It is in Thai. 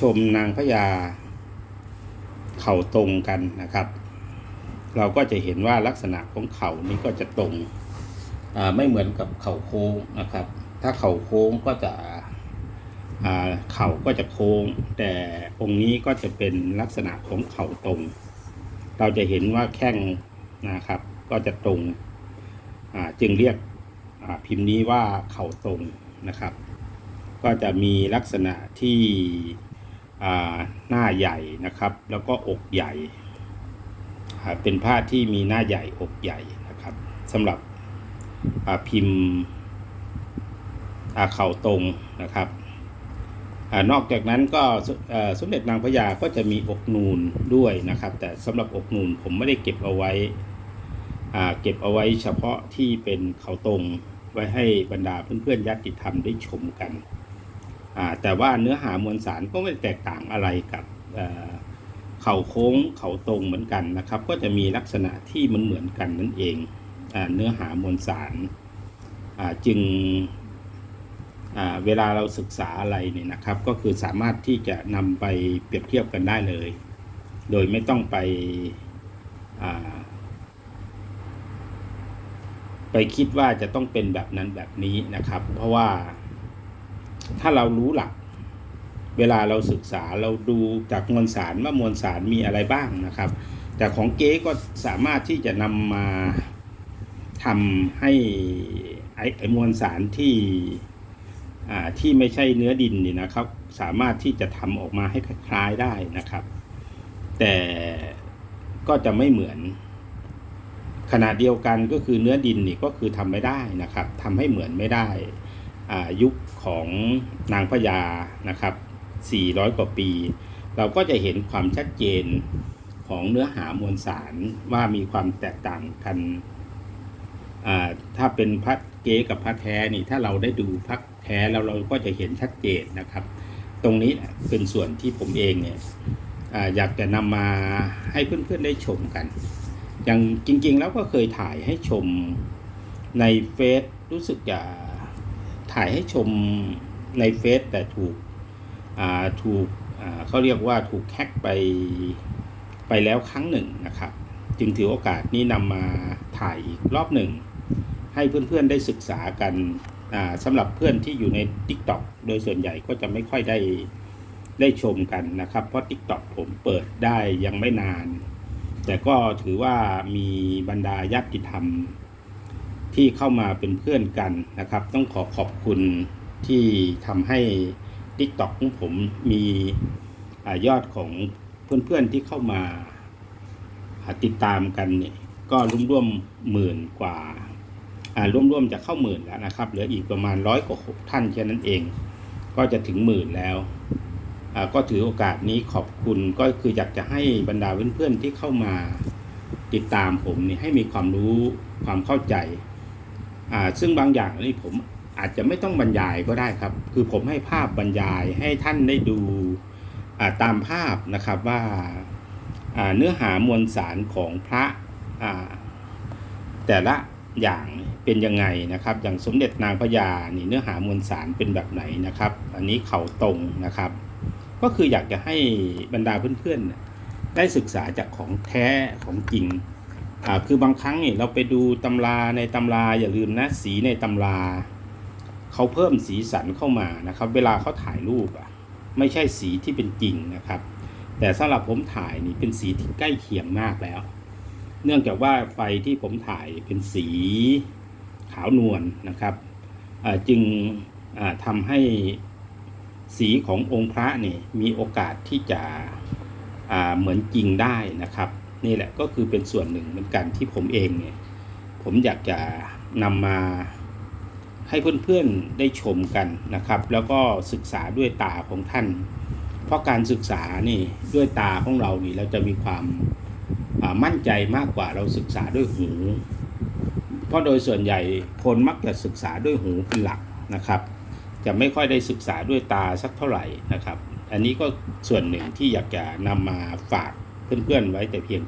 ชมนางพญาเข่าตรงกันนะครับ เราก็จะเห็นว่าลักษณะของเข่านี้ก็จะตรงไม่เหมือนกับเข่าโค้งนะครับ ถ้าเข่าโค้งก็จะเข่าก็จะโค้ง แต่องค์นี้ก็จะเป็นลักษณะของเข่าตรง เราจะเห็นว่าแข้งนะครับ ก็จะตรงจึงเรียกพิมพ์นี้ว่าเข่าตรงนะครับ ก็จะมีลักษณะที่ หน้าใหญ่นะครับ แล้วก็อกใหญ่ เป็นผ้าที่มีหน้าใหญ่อกใหญ่นะครับสำหรับพิมพ์เข่าตรงนะครับอนอกจากนั้นก็สมเด็จนางพญาก็จะมีอกนูนด้วยนะครับ แต่สำหรับอกนูนผมไม่ได้เก็บเอาไว้เก็บเอาไว้เฉพาะที่เป็นเข่าตรงไว้ให้บรรดาเพื่อนๆญาติธรรมได้ชมกัน แต่ว่าเนื้อหามวลสารก็ไม่แตกต่างอะไรกับเข่าโค้งเข่าตรงเหมือนกันนะครับ ก็จะมีลักษณะที่มันเหมือนกันนั่นเองอเนื้อหามวลสารจึงเวลาเราศึกษาอะไรเนี่ยนะครับ ก็คือสามารถที่จะนำไปเปรียบเทียบกันได้เลย โดยไม่ต้องไปไปคิดว่าจะต้องเป็นแบบนั้นแบบนี้นะครับ เพราะว่า ถ้าเรารู้หลัก เวลาเราศึกษาเราดูจากมวลสารว่ามวลสารมีอะไรบ้างนะครับ แต่ของเก๊ก็สามารถที่จะนำมาทำให้ไอ้ไอมวลสารที่อ่าที่ไม่ใช่เนื้อดินนี่นะครับ สามารถที่จะทำออกมาให้คล้ายได้นะครับ แต่ก็จะไม่เหมือนขนาดเดียวกันก็คือเนื้อดินนี่ก็คือทำไม่ได้นะครับทำให้เหมือนไม่ได้ ยุคของนางพญานะครับ 400 กว่าปี เราก็จะเห็นความชัดเจนของเนื้อหามวลสารว่ามีความแตกต่างกันถ้าเป็นพัดเก๊กับพัดแท้นี่ถ้าเราได้ดูพัดแท้แล้วเราก็จะเห็นชัดเจนนะครับ ตรงนี้เป็นส่วนที่ผมเองเนี่ยออยากจะนำมาให้เพื่อนๆได้ชมกันอย่างจริงๆแล้วก็เคยถ่ายให้ชมในเฟซรู้สึกจะ ถ่ายให้ชมในเฟซแต่ถูกถูกเขาเรียกว่าถูกแฮ็กไปไปแล้วครั้งหนึ่งนะครับ จึงถือโอกาสนี้นำมาถ่ายอีกรอบหนึ่ง ให้เพื่อนๆได้ศึกษากันสำหรับเพื่อนที่อยู่ใน TikTok โดยส่วนใหญ่ก็จะไม่ค่อยได้ได้ชมกันนะครับ เพราะ TikTok ผมเปิดได้ยังไม่นาน แต่ก็ถือว่ามีบรรดาญาติธรรม ที่เข้ามาเป็นเพื่อนกันนะครับ ต้องขอขอบคุณที่ทำให้ TikTok ของผมมีอยอดของเพื่อนๆที่เข้ามาติดตามกันเนี่ยก็ร่วมๆหมื่นกว่าอ่าร่วมจะเข้าหมื่นแล้วนะครับ เหลืออีกประมาณร้อยกว่าท่านแค่นั้นเอง ก็จะถึงหมื่นแล้วก็ถือโอกาสนี้ขอบคุณก็คืออยากจะให้บรรดาเพื่อนๆที่เข้ามาติดตามผมนี่ให้มีความรู้ความเข้าใจ ซึ่งบางอย่างนี่ผมอาจจะไม่ต้องบรรยายก็ได้ครับ คือผมให้ภาพบรรยายให้ท่านได้ดูตามภาพนะครับว่าเนื้อหามวลสารของพระแต่ละอย่างเป็นยังไงนะครับ อย่างสมเด็จนางพญานี่เนื้อหามวลสารเป็นแบบไหนนะครับ อันนี้เขาตรงนะครับ ก็คืออยากจะให้บรรดาเพื่อนๆได้ศึกษาจากของแท้ของจริง อ่าคือบางครั้งเนี่ยเราไปดูตำราในตำราอย่าลืมนะสีในตำราเขาเพิ่มสีสันเข้ามานะครับ เวลาเขาถ่ายรูปอะไม่ใช่สีที่เป็นจริงนะครับ แต่สำหรับผมถ่ายนี่เป็นสีที่ใกล้เคียงมากแล้ว เนื่องจากว่าไฟที่ผมถ่ายเป็นสีขาวนวลนะครับอ่าจึงอ่าทำให้สีขององค์พระนี่มีโอกาสที่จะอ่าเหมือนจริงได้นะครับ นี่แหละก็คือเป็นส่วนหนึ่งเหมือนกันที่ผมเองเนี่ยผมอยากจะนำมาให้เพื่อนๆได้ชมกันนะครับ แล้วก็ศึกษาด้วยตาของท่าน เพราะการศึกษานี่ด้วยตาของเรานี่เราจะมีความามั่นใจมากกว่าเราศึกษาด้วยหู เพราะโดยส่วนใหญ่คนมักจะศึกษาด้วยหูเป็นหลักนะครับ จะไม่ค่อยได้ศึกษาด้วยตาสักเท่าไหร่นะครับ อันนี้ก็ส่วนหนึ่งที่อยากจะนำมาฝากเพื่อนๆไว้แต่เพียง